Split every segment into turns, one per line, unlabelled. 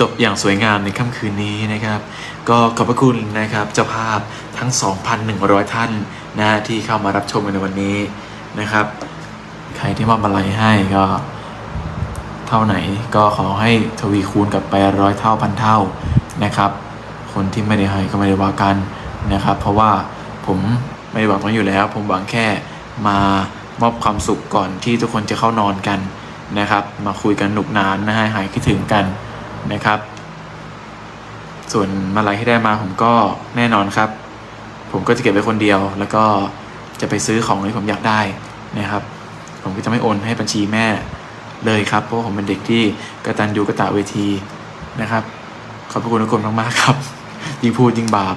จบอย่างสวยงามในค่ำคืนนี้นะครับ ก็ขอบพระคุณนะครับเจ้าภาพทั้ง 2,100 ท่านนะที่เข้ามารับชมในวันนี้นะครับ ใครที่มอบมาลัยให้ก็เท่าไหนก็ขอให้ทวีคูณกลับไปร้อยเท่าพันเท่านะครับ คนที่ไม่ได้ให้ก็ไม่ได้ว่ากันนะครับ เพราะว่าผมไม่ได้หวังไว้อยู่แล้ว ผมหวังแค่มามอบความสุขก่อนที่ทุกคนจะเข้านอนกันนะครับ มาคุยกันหนุกหนานนะฮะหายคิดถึงกัน นะครับ ส่วนมาลัยที่ได้มาผมก็แน่นอนครับ ผมก็จะเก็บไว้คนเดียว แล้วก็จะไปซื้อของที่ผมอยากได้นะครับ ผมก็จะไม่โอนให้บัญชีแม่เลยครับ เพราะผมเป็นเด็กที่กระตันยูกระตะเวทีนะครับ ขอบพระคุณทุกคนมากๆครับ ยิ่งพูดยิ่งบาป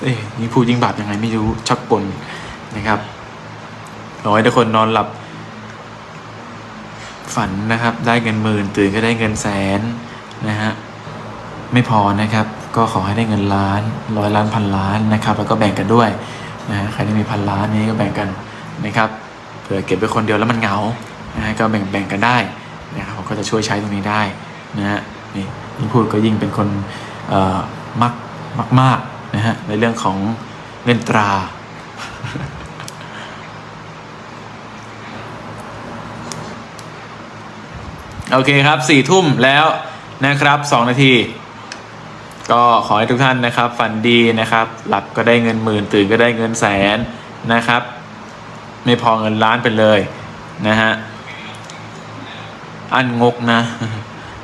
เอ้ยยิ่งพูดยิ่งบาปยังไงไม่รู้ชักปนนะครับขอให้ทุกคนนอนหลับ ฝันนะครับ ได้เงินหมื่นตื่นก็ได้เงินแสนนะฮะไม่พอนะครับ ก็ขอให้ได้เงินล้านร้อยล้านพันล้านนะครับ แล้วก็แบ่งกันด้วยนะฮะใครที่มีพันล้านนี้ก็แบ่งกันนะครับเผื่อเก็บไปคนเดียวแล้วมันเหงานะฮะก็แบ่งแบ่งกันได้นะครับก็จะช่วยใช้ตรงนี้ได้นะฮะนี่ยิ่งพูดก็ยิ่งเป็นคนเอ่อมักมักมากนะฮะในเรื่องของเงินตรา โอเคครับสี่ทุ่มแล้วนะครับสองนาที ก็ขอให้ทุกท่านนะครับ ฝันดีนะครับ หลับก็ได้เงินหมื่นตื่นก็ได้เงินแสนนะครับ ไม่พอเงินล้านไปเลยนะฮะอันงกนะ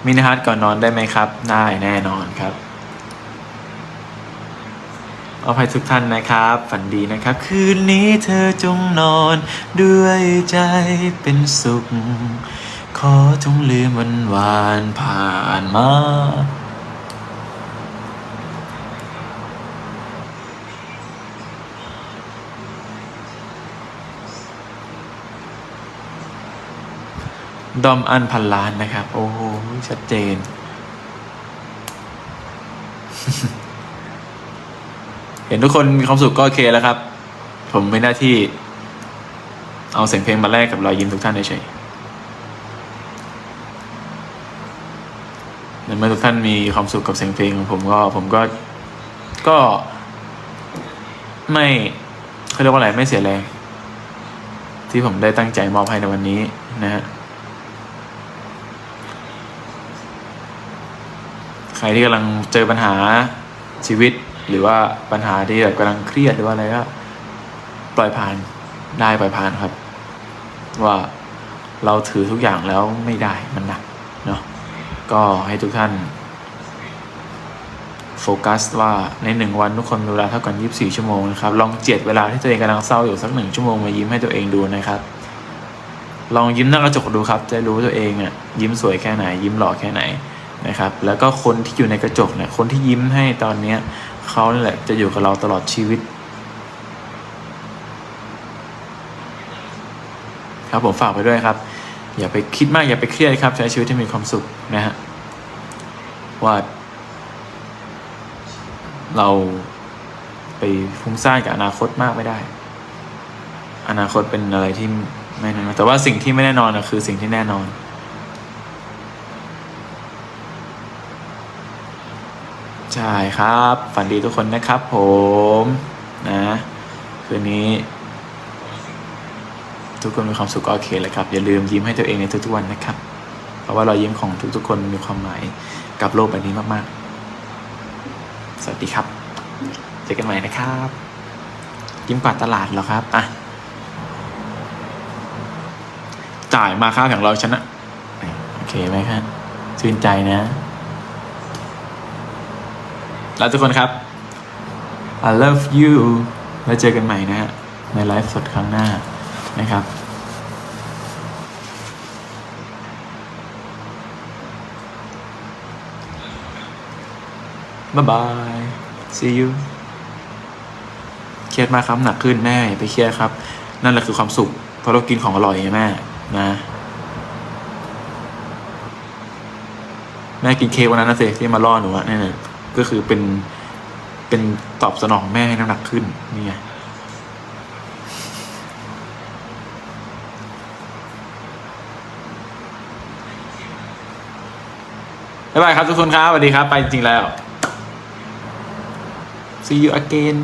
มินิฮัทก่อนนอนได้ไหมครับ ได้แน่นอนครับเอาให้ทุกท่านนะครับ ฝันดีนะครับ คืนนี้เธอจงนอนด้วยใจเป็นสุข ขอจงลืมวันวานผ่านมา ดอมอันพันล้านนะครับ โอ้โห ชัดเจน เห็นทุกคนมีความสุขก็โอเคแล้วครับ ผมไม่หน้าที่ เอาเสียงเพลงมาแลกกับรอยยิ้มทุกท่านเฉยๆ ในเมื่อทุกท่านมีความสุขกับเสียงเพลงของผมก็ผมก็ก็ ไม่เขาเรียกว่าอะไรไม่เสียแรง ที่ผมได้ตั้งใจมอบให้ในวันนี้นะฮะใครที่กำลังเจอปัญหาชีวิตหรือว่าปัญหาที่แบบกำลังเครียดหรือว่าอะไรก็ปล่อยผ่านได้ปล่อยผ่านครับ ว่าเราถือทุกอย่างแล้วไม่ได้มันหนักเนาะ ก็ให้ทุกท่าน โฟกัสว่าในหนึ่งวันทุกคนมีเวลาเท่ากัน 24 ชั่วโมงนะครับ ลองเจียดเวลาที่ตัวเองกำลังเศร้าอยู่สักหนึ่งชั่วโมงมายิ้มให้ตัวเองดูนะครับ ลองยิ้มหน้ากระจกดูครับจะรู้ตัวเองอะยิ้มสวยแค่ไหน ยิ้มหล่อแค่ไหนนะครับ แล้วก็คนที่อยู่ในกระจกเนี่ยคนที่ยิ้มให้ตอนเนี้ยเขานี่แหละจะอยู่กับเราตลอดชีวิตครับผมฝากไปด้วยครับ อย่าไปคิดมากอย่าไปเครียดครับ ใช้ชีวิตที่มีความสุขนะฮะว่า เราไปฟุ้งซ่านกับอนาคตมากไม่ได้ อนาคตเป็นอะไรที่ไม่แน่นอนแต่ว่าสิ่งที่ไม่แน่นอนนะคือสิ่งที่แน่นอน ใช่ครับ ฝันดีทุกคนนะครับผมนะ คืนนี้ ทุกคนมีความสุขก็โอเคแหละครับ อย่าลืมยิ้มให้ตัวเองในทุกๆวันนะครับ เพราะว่ารอยยิ้มของทุกๆ คนมีความหมายกับโลกใบนี้มากๆ สวัสดีครับ เจอกันใหม่นะครับ ยิ้มกวาดตลาดเหรอครับอะจ่ายมาค่าของเราชนะ โอเคไหมครับชื่นใจนะ แล้วทุกคนครับ I love you แล้วเจอกันใหม่นะฮะในไลฟ์สดครั้งหน้า นะครับ บ๊ายบาย see you เครียดมากครับหนักขึ้นแม่ไปเครียดครับ นั่นแหละคือความสุข เพราะเรากินของอร่อยไงแม่นะ แม่กินเค้กวันนั้นนะสิที่มาล่อหนูอะนี่นน่ะก็คือเป็นเป็นตอบสนองแม่ให้น้ำหนักขึ้นนี่ไง บ๊ายบายครับทุกคนครับสวัสดีครับ ไปจริงๆแล้ว see you again